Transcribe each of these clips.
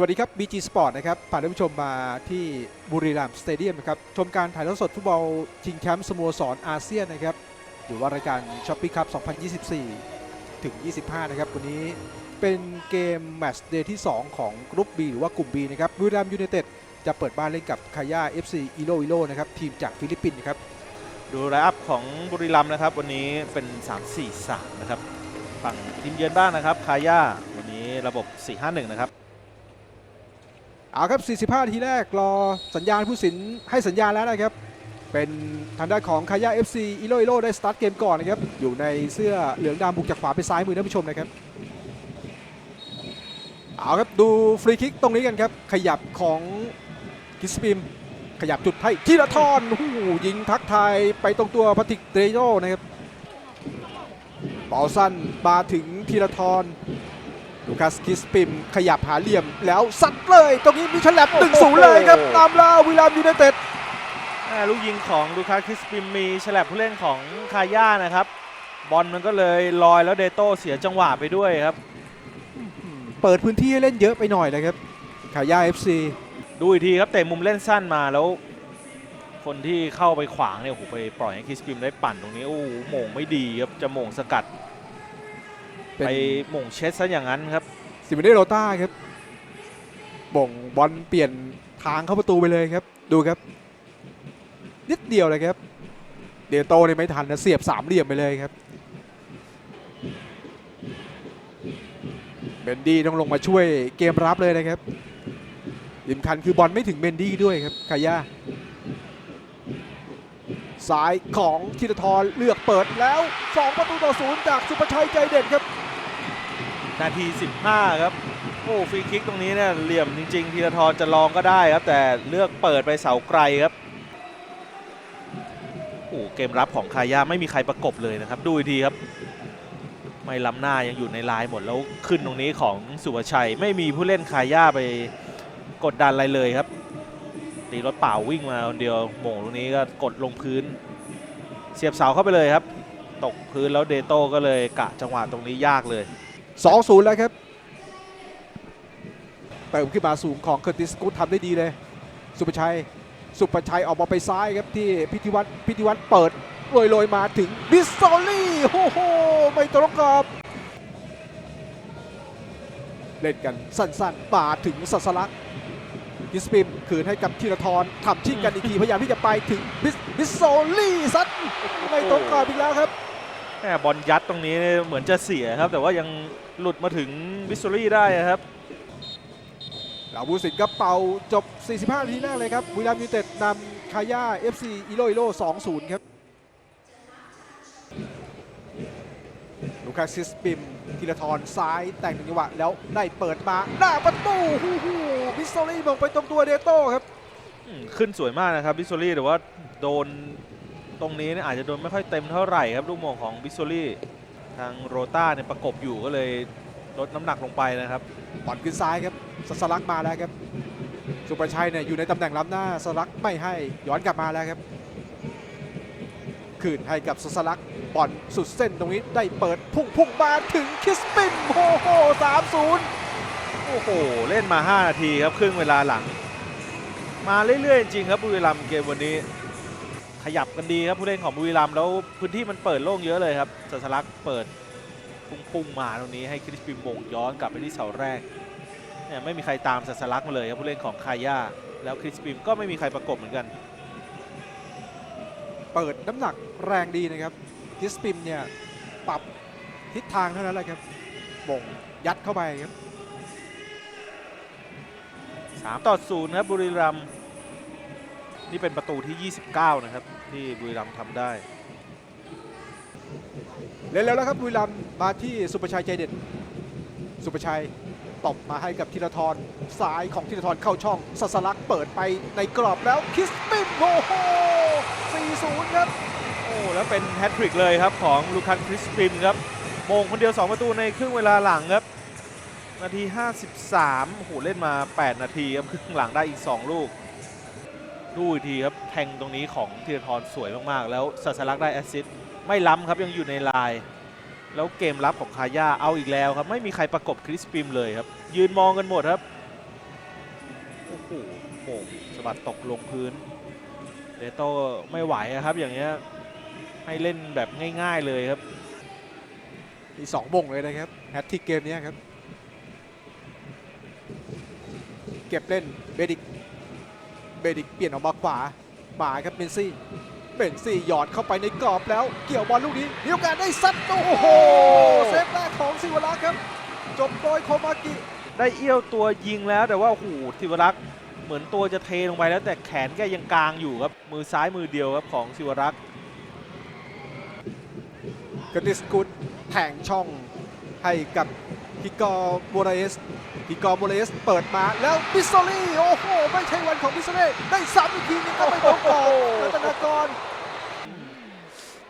สวัสดีครับ BG Sport นะครับพาท่านผู้ชมมาที่บุรีรัมย์สเตเดียมนะครับ ชมการถ่ายทอดสดฟุตบอลชิงแชมป์สโมสรอาเซียนนะครับ หรือว่ารายการช้อปปี้คัพ 2024 ถึง 25 นะครับ วันนี้เป็นเกมแมตช์เดย์ที่ 2 ของกรุ๊ป B หรือว่ากลุ่ม B นะครับ บุรีรัมย์ยูไนเต็ดจะเปิดบ้านเล่นกับคาย่า FC อีโลอีโลนะครับ ทีมจากฟิลิปปินส์นะครับ ดูไลน์อัพของบุรีรัมย์นะครับ วันนี้เป็น 3-4-3 นะครับ ฝั่งทีมเยือนบ้างนะครับ คาย่า วันนี้ระบบ 4-5-1 นะครับ เอาครับ 45 ทีแรกรอสัญญาณผู้สินให้สัญญาณแล้วนะครับ เป็นทางด้านของคายา FC อีโลอีโลได้สตาร์ทเกมก่อนนะครับ อยู่ในเสื้อเหลืองดำบุกจากขวาไปซ้ายมือท่านผู้ชมนะครับเอาครับดูฟรีคิกตรงนี้กันครับ ขยับของกิสปิม ขยับจุดให้ทีละทอนโอ้ยิงทักทายไปตรงตัวพัติกเดโยนะครับบอลสั้นมาถึงทีละทอน ลูคัสคิสปิมขยับหาเหลี่ยมแล้วสัดเลย ตรงนี้มีฉลับหนึ่งศูนย์เลยครับตามลาวิลามยูไนเต็ดอ่าลูกยิงของลูคาคิสปิมมีฉลับผู้เล่นของคาย่านะครับ บอลมันก็เลยลอยแล้วเดโต้เสียจังหวะไปด้วยครับ เปิดพื้นที่ให้เล่นเยอะไปหน่อยนะครับขายา FC ดูอีกทีครับเตะมุมเล่นสั้นมาแล้ว คนที่เข้าไปขวางเนี่ยโอ้โหไปปล่อยให้คิสปิมได้ปั่นตรงนี้โอ้โหโหม่งไม่ดีครับจะโหม่งสกัดเป็น ไปโหม่งเช็ดซะอย่างนั้นครับซิมิเนโรต้าครับบ่งบอลเปลี่ยนทางเข้าประตูไปเลยครับ ดูครับ นิดเดียวเลยครับ เดโตเนี่ยไม่ทันนะเสียบสามเหลี่ยมไปเลยครับเบนดี้ต้องลงมาช่วยเกมรับเลยนะครับสำคัญคือบอลไม่ถึงเบนดี้ด้วยครับคายาสายของธีรทรเลือกเปิดแล้ว 2 ประตูต่อศูนย์จากสุประชัยใจเด็ดครับ นาที 15 ครับ โอ้ฟรีคิกตรงนี้เนี่ยเหลี่ยมจริงๆธีรทรจะลองก็ได้ครับ แต่เลือกเปิดไปเสาไกลครับโอ้เกมรับของคาย่าไม่มีใครประกบเลยนะครับ ดูอีครับ ไม่ล้ำหน้ายังอยู่ในลายหมดแล้วขึ้นตรงนี้ของสุภชัย ไม่มีผู้เล่นคาย่าไปกดดันอะไรเลยครับ ตีรถเปล่าวิ่งมาคนเดียวโหม่งตรงนี้ก็กดลงพื้น เสียบเสาเข้าไปเลยครับ ตกพื้นแล้วเดโต้ก็เลยกะจังหวะตรงนี้ยากเลย 2-0 แล้วครับเติมขึ้นมาสูงของเคอร์ติสกูดทำได้ดีเลย สุประชัย สุประชัยออกมาไปซ้ายครับที่พิธีวัตรพิธีวัตรเปิดโรยโรยๆมาถึงบิสโซลี่โอ้โหไม่ตรงกรอบเล่นกันสั้นๆมาถึงสัสลักกิสปิมคืนให้กับธีรทรทำชิงกันอีกทีพยายามที่จะไปถึงบิสบิสซลี่ซัดไม่ตรงกรอบอีกแล้วครับ บอลยัดตรงนี้เนี่ยเหมือนจะเสียครับ แต่ว่ายังหลุดมาถึงวิสซอรี่ได้ครับเหล่าผู้สินก็เป่าจบ 45 นาทีแรกเลยครับบุรีรัมย์ยูไนเต็ดนำคาย่า FC อีโลอีโล 2-0 ครับลูคัสซิสปิมธีรทรซ้ายแต่งหนึ่งจังหวะแล้วได้เปิดมาหน้าประตูฮู้ฮู้บิสโซลี่มงไปตรงตัวเดโต้ครับอืมขึ้นสวยมากนะครับวิสซอรี่แต่ว่าโดน ตรงนี้เนี่ยอาจจะโดนไม่ค่อยเต็มเท่าไหร่ครับลูกโมงของวิสซอรี่ทางโรต้าเนี่ยประกบอยู่ก็เลยลดน้ำหนักลงไปนะครับบอลขึ้นซ้ายครับสสลักมาแล้วครับสุประชัยเนี่ยอยู่ในตำแหน่งล้ำหน้าสลักไม่ให้ย้อนกลับมาแล้วครับคืนให้กับสสลักบอลสุดเส้นตรงนี้ได้เปิดพุ่งพุ่งมาถึงคิสปินโอ้โหสามศูนย์โอ้โหเล่นมา 5 นาทีครับครึ่งเวลาหลัง มาเรื่อยๆจริงๆครับบุรีรัมย์เกมวันนี้ข ยับกันดีครับผู้เล่นของบุรีรัมย์แล้วพื้นที่มันเปิดโล่งเยอะเลยครับสัสลักเปิดพุ่งๆมาตรงนี้ให้คริสปิมมงย้อนกลับไปที่เสาแรกเนี่ยไม่มีใครตามสัสลักมาเลยครับผู้เล่นของคาย่าแล้วคริสปิมก็ไม่มีใครประกบเหมือนกัน เปิดน้ำหนักแรงดีนะครับคิสปินเนี่ยปรับทิศทางเท่านั้นแหละครับบ่งยัดเข้าไปครับ3ต่อ0ครับบุรีรัมย์ นี่เป็นประตูที่ 29 นะครับ ที่บุรีรัมย์ทำได้เล่นแล้วแล้วครับบุรีรัมย์มาที่สุประชัยใจเด็ด สุประชัยตบมาให้กับธีรทรซ้ายของธีรทรเข้าช่องสัสลักเปิดไปในกรอบแล้วคิสปินโอ้โห4-0 ครับ โอ้แล้วเป็นแฮตทริกเลยครับของลูคัสคริสปิมครับโมงคนเดียว 2 ประตูในครึ่งเวลาหลังครับ นาที 53โอ้โหเล่นมา 8 นาทีครับครึ่งหลังได้อีก 2 ลูก ดูอีกทีครับแทงตรงนี้ของธีรทรสวยมากๆ แล้วสัสลักได้แอสซิสต์ไม่ล้ำครับยังอยู่ในลาย แล้วเกมรับของคาย่าเอาอีกแล้วครับ ไม่มีใครประกบคริสปิมเลยครับ ยืนมองกันหมดครับโหโป่งสะบัดตกลงพื้นเดโต้ไม่ไหวครับอย่างเงี้ยให้เล่นแบบง่าย ๆเลยครับมีสองบงเลยนะครับแฮตทิกเกมนี้ครับ เก็บเล่นเบดิ ดิกเปลี่ยนออกมาขวามาครับเบนซี่เบนซี่หยอดเข้าไปในกรอบแล้วเกี่ยวบอลลูกนี้มีโอกาสได้ซัดโอ้โหเซฟแรกของสิวรักษ์ครับ จบโดยโคมากิได้เอี้ยวตัวยิงแล้วแต่ว่าโอ้โหทิวรักษ์เหมือนตัวจะเทลงไปแล้วแต่แขนแกยังกลางอยู่ครับมือซ้ายมือเดียวครับของทิวรักษ์กติสกุดแทงช่องให้กับ กิกอร์โมเรสกิกอร์โมเรสเปิดมาแล้วบิสโซลี่โอ้โหไม่ใช่วันของบิสโซลี่ได้ซ้ำอีกทีนึงก็ไม่โดนกรอบรัตนากร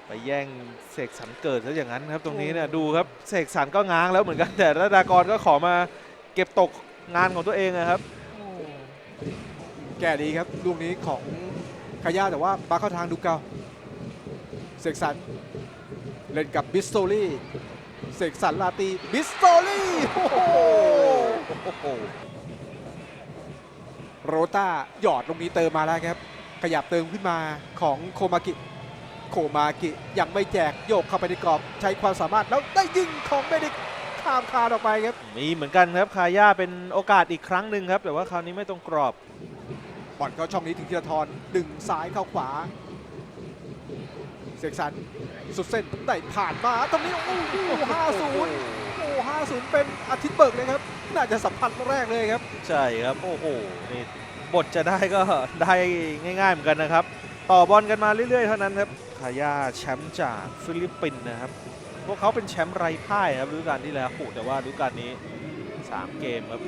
ไปแย่งเสกสรรเกิดซะอย่างนั้นครับตรงนี้เนี่ยดูครับเสกสรรก็ง้างแล้วเหมือนกันแต่รัตนากรก็ขอมาเก็บตกงานของตัวเองนะครับ แก่ดีครับลูกนี้ของคาย่าแต่ว่ามาเข้าทางดูเกาเสกสรรเล่นกับบิสโซลี่ เสกสรรลาตีบิสโซลี่โอ้โหโอ้โหโรต้าหยอดลูกนี้เติมมาแล้วครับ ขยับเติมขึ้นมาของโคมากิ โคมากิยังไม่แจกโยกเข้าไปในกรอบใช้ความสามารถแล้วได้ยิงของเบดิกข้ามคานออกไปครับ มีเหมือนกันครับคาย่าเป็นโอกาสอีกครั้งหนึ่งครับ แต่ว่าคราวนี้ไม่ตรงกรอบบอลเข้าช่องนี้ถึงธีรทรดึงซ้ายเข้าขวา เสกสรร สุดเส้นได้ผ่านมาตรงนี้โอ้โหห้าศูนย์โอ้ห้าศูนย์เป็นอาทิตย์เบิกเลยครับ น่าจะสัมผัสแรกเลยครับ ใช่ครับ โอ้โหนี่บทจะได้ก็ได้ง่ายๆเหมือนกันนะครับ ต่อบอลกันมาเรื่อยๆ เท่านั้นครับคาย่าแชมป์จากฟิลิปปินส์นะครับ พวกเขาเป็นแชมป์ไร้พ่ายครับฤดูกาลที่แล้วโอ้โหแต่ว่าฤดูกาลนี้ 3 เกมครับ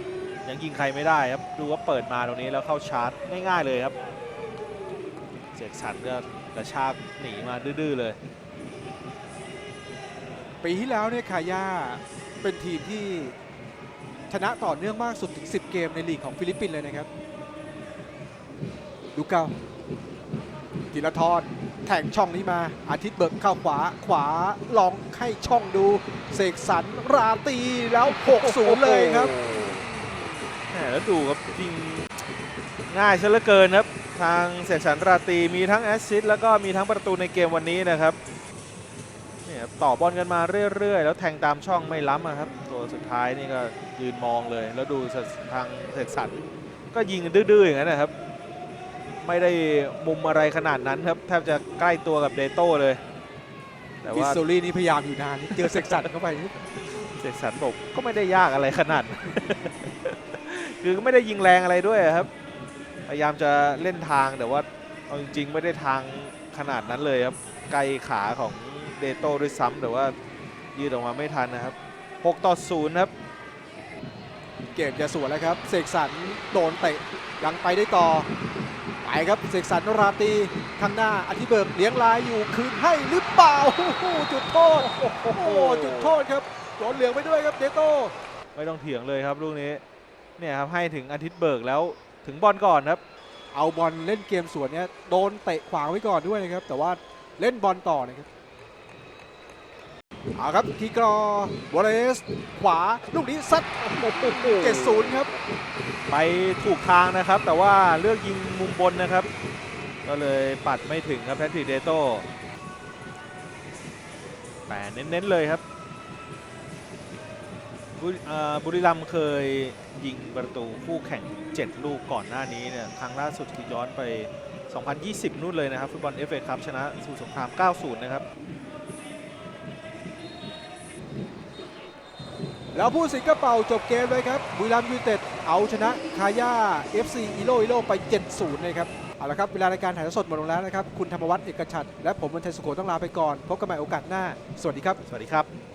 ยังยิงใครไม่ได้ครับดูว่าเปิดมาตรงนี้แล้วเข้าชาร์จง่ายๆเลยครับเสกสรรก็กระชากหนีมาดื้อๆเลย ปีที่แล้วเนี่ยคาย่าเป็นทีมที่ชนะต่อเนื่องมากสุดถึง 10 เกมในลีกของฟิลิปปินส์เลยนะครับ ดูเกาธีรทรแทงช่องนี้มา อาทิตย์เบิกเข้าขวาขวาลองให้ช่องดูเสกสรรราตีแล้ว 6-0 เลยครับแหมแล้วดูครับยิงง่ายซะเหลือเกินครับ ทางเสกสรรราตีมีทั้งแอสซิสต์แล้วก็มีทั้งประตูในเกมวันนี้นะครับ ต่อบอลกันมาเรื่อยๆ แล้วแทงตามช่องไม่ล้ำอะครับ ตัวสุดท้ายนี่ก็ยืนมองเลย แล้วดูทางเสกสรรก็ยิงดื้อๆอย่างนั้นนะครับ ไม่ได้มุมอะไรขนาดนั้นครับ แทบจะใกล้ตัวกับเดโต้เลย แต่บิสว่าโซลี่นี่พยายามอยู่นานเจอเสกสรรเข้าไปนี่เสกสรรบอกก็ไม่ได้ยากอะไรขนาดนั้นคือก็ไม่ได้ยิงแรงอะไรด้วยอะครับ พยายามจะเล่นทางแต่ว่าเอาจริงๆไม่ได้ทางขนาดนั้นเลยครับไกลขาของ เดโต้ด้วยซ้ำแต่ว่ายืดออกมาไม่ทันนะครับ 6 ต่อ 0 ครับ เกมจะสวนแล้วครับ เสกสรรโดนเตะยังไปได้ต่อ ไปครับ เสกสรรราตรีข้างหน้าอธิเบิกเลี้ยงลายอยู่คืนให้หรือเปล่าโอ้โหจุดโทษ โอ้โห จุดโทษครับโดนเหลืองไปด้วยครับเดโต้ ไม่ต้องเถียงเลยครับลูกนี้ เนี่ยครับให้ถึงอาทิตย์เบิกแล้วถึงบอลก่อนครับ เอาบอลเล่นเกมสวนเนี่ยโดนเตะขวางไว้ก่อนด้วยนะครับ แต่ว่าเล่นบอลต่อนะครับ เอาครับทีกรอวอลเลสขวาลูกนี้ซัดโอ้โหเจ็ดศูนย์ครับ ไปถูกทางนะครับ แต่ว่าเลือกยิงมุมบนนะครับ ก็เลยปัดไม่ถึงครับแพทริกเดโต้แต่เน้นๆเลยครับบุรีเอ่อบุรีรัมย์เคยยิงประตูคู่แข่งถึง7 ลูกก่อนหน้านี้เนี่ยครั้งล่าสุดคือย้อนไป 2020 นู่นเลยนะครับ ฟุตบอลเอฟเอคัพชนะสู่สงคราม 90 นะครับ แล้วผู้สิงกระเป๋าจบเกมเลยครับบุรีรัมยูเต็ดเอาชนะคาย่า FC อีโลอีโลไป 7-0นะครับเอาละครับเวลาในการถ่ายทอดสดหมดลงแล้วนะครับคุณธรรมวัฒน์เอกชัดและผมวันชัยสุโขต้องลาไปก่อนพบกันใหม่โอกาสหน้า สวัสดีครับ สวัสดีครับ